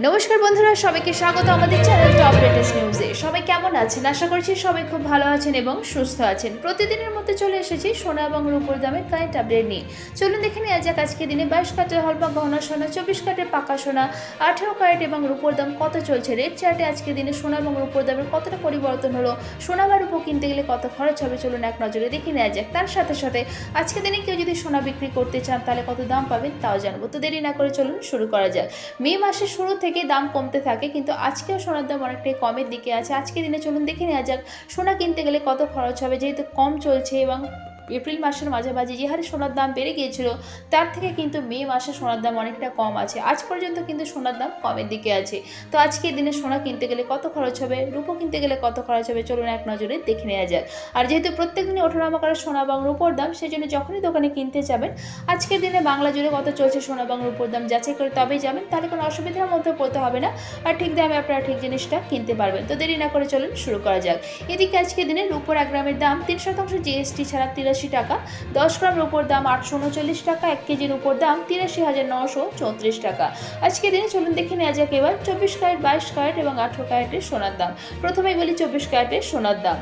নমস্কার বন্ধুরা সবাইকে স্বাগত আমাদের চ্যানেল টপ সবাই কেমন আছেন? আশা করছি সবাই খুব ভালো আছেন এবং সুস্থ আছেন। প্রতিদিনের মধ্যে চলে এসেছি সোনা এবং রূপোর দামে কারেন্ট আপডেট নিয়ে। চলুন দেখে নেওয়া যাক আজকে দিনে বাইশ কাটের হলবা গহনা সোনা, চব্বিশ কাটের পাকা সোনা, আঠেরো ক্যারেট এবং রূপোর দাম কত চলছে? রেট চার্টে আজকে দিনে সোনা এবং রূপোর দামের কতটা পরিবর্তন হলো? সোনা বা রূপো কিনতে গেলে কত খরচ হবে? চলুন এক নজরে দেখে নেওয়া যাক। তার সাথে সাথে আজকে দিনে কেউ যদি সোনা বিক্রি করতে চান, তাহলে কত দাম পাবেন তাও জানব। তো দেরি না করে চলুন শুরু করা যাক। মে মাসের শুরু থেকে দাম কমতে থাকে, কিন্তু আজকেও সোনার দাম অনেকটাই কমের দিকে আছে। আজকে দিনে চলুন দেখে নেওয়া যাক। সোনা কিনতে গেলে কত খরচ হবে? যেহেতু কম চলছে এবং এপ্রিল মাসের মাঝামাঝি যে হারে সোনার দাম বেড়ে গিয়েছিল, তার থেকে কিন্তু মে মাসে সোনার দাম অনেকটা কম আছে। আজ পর্যন্ত কিন্তু সোনার দাম কমের দিকে আছে। তো আজকে দিনে সোনা কিনতে গেলে কত খরচ হবে? রূপো কিনতে গেলে কত খরচ হবে? চলুন এক নজরে দেখে নেওয়া যাক। আর যেহেতু প্রত্যেক দিনে ওঠানামা করে সোনা এবং রূপোর দাম সেই জন্য যখনই দোকানে কিনতে যাবেন, আজকের দিনে বাংলা জুড়ে কত চলছে সোনা এবং রূপোর দাম যাচাই করে তবেই যাবেন, তাহলে কোনো অসুবিধার মধ্যে পড়তে হবে না। আর ঠিক দামে আপনারা ঠিক জিনিসটা কিনতে পারবেন। তো দেরি না করে চলুন শুরু করা যাক। এদিকে আজকের দিনে রূপোর এক গ্রামের দাম তিন শতাংশ জিএসটি ছাড়া তিরাশি টাকা। দশ গ্রাম রূপোর দাম আটশো উনচল্লিশ টাকা, এক কেজির উপর দাম তিরাশি হাজার নশো চৌত্রিশ টাকা। আজকে দিনে চলুন দেখে নেওয়া যাক এবার চব্বিশ ক্যারেট, বাইশ ক্যারেট এবং আঠেরো ক্যারেটের সোনার দাম। প্রথমেই বলি চব্বিশ ক্যারেটের সোনার দাম।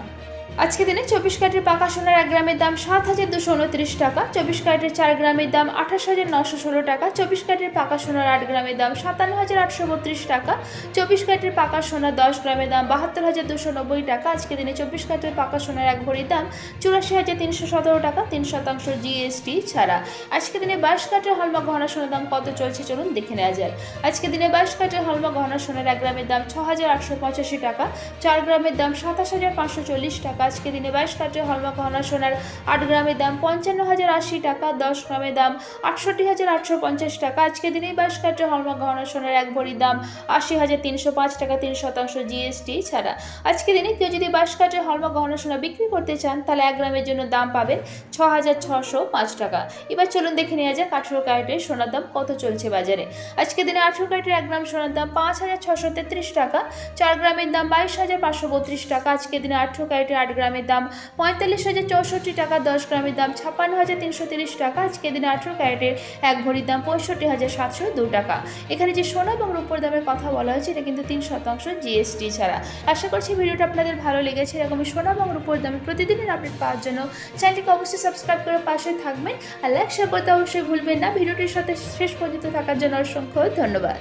আজকে দিনে চব্বিশ ক্যারেটের পাকা সোনার এক গ্রামের দাম সাত হাজার দুশো উনত্রিশ টাকা, চব্বিশ ক্যারেটের চার গ্রামের দাম আঠাশ হাজার নশো ষোলো টাকা, চব্বিশ ক্যারেটের পাকা সোনার আট গ্রামের দাম সাতান্ন হাজার আটশো বত্রিশ টাকা, চব্বিশ ক্যারেটের পাকা সোনার দশ গ্রামের দাম বাহাত্তর হাজার দুশো নব্বই টাকা আজকে দিনে চব্বিশ ক্যারেটের পাকা সোনার এক ভরির দাম চুরাশি হাজার তিনশো সতেরো টাকা, তিন শতাংশ জিএসটি ছাড়া। আজকে দিনে বাইশ ক্যারেটের হলমা গহনা সোনার দাম কত চলছে চলুন দেখে নেওয়া যায় আজকে দিনে বাইশ ক্যারেটের হলমা গহনা সোনার এক গ্রামের দাম ছ হাজার আটশো পঁচাশি টাকা, চার গ্রামের দাম সাতাশ হাজার পাঁচশো চল্লিশ টাকা আজকে দিনে বাইশ কাঠের হলমা গহনা সোনার আট গ্রামের দাম পঞ্চান্ন হাজার আশি টাকা, দশ গ্রামের দাম আটষট্টি হাজার আটশো পঞ্চাশ টাকা। আজকে দিনেই বাইশ কাঠের হলমা গহনা সোনার এক ভরির দাম আশি হাজার তিনশো পাঁচ টাকা, তিন শতাংশ জিএসটি ছাড়া। আজকে দিনে কেউ যদি বাইশ কাঠের হলমা গহনা সোনা বিক্রি করতে চান, তাহলে এক গ্রামের জন্য দাম পাবেন ছ হাজার ছশো পাঁচ টাকা। এবার চলুন দেখে নেওয়া যাক আঠেরো ক্যারেটের সোনার দাম কত চলছে বাজারে। আজকে দিনে আঠেরো ক্যারেটের এক গ্রাম সোনার দাম পাঁচ হাজার ছশো তেত্রিশ টাকা, চার গ্রামের দাম বাইশ হাজার পাঁচশো বত্রিশ টাকা। আজকে দিনে আঠেরো ক্যারেটের আট গ্রামের দাম পঁয়তাল্লিশ হাজার চৌষট্টি টাকা, দশ গ্রামের দাম ছাপ্পান্ন হাজার তিনশো তিরিশ টাকা। আজকে দিনে আঠেরো ক্যারেটের এক ভরির দাম পঁয়ষট্টি হাজার সাতশো দু টাকা। এখানে যে সোনা এবং রূপোর দামের কথা বলা হয়েছে, এটা কিন্তু তিন শতাংশ জিএসটি ছাড়া। আশা করছি ভিডিওটা আপনাদের ভালো লেগেছে। এরকমই সোনা এবং রূপোর দামে প্রতিদিনের আপডেট পাওয়ার জন্য চ্যানেলটিকে অবশ্যই সাবস্ক্রাইব করে পাশে থাকবেন। আর লাইক, শেয়ার করতে অবশ্যই ভুলবেন না। ভিডিওটির সাথে শেষ পর্যন্ত থাকার জন্য অসংখ্য ধন্যবাদ।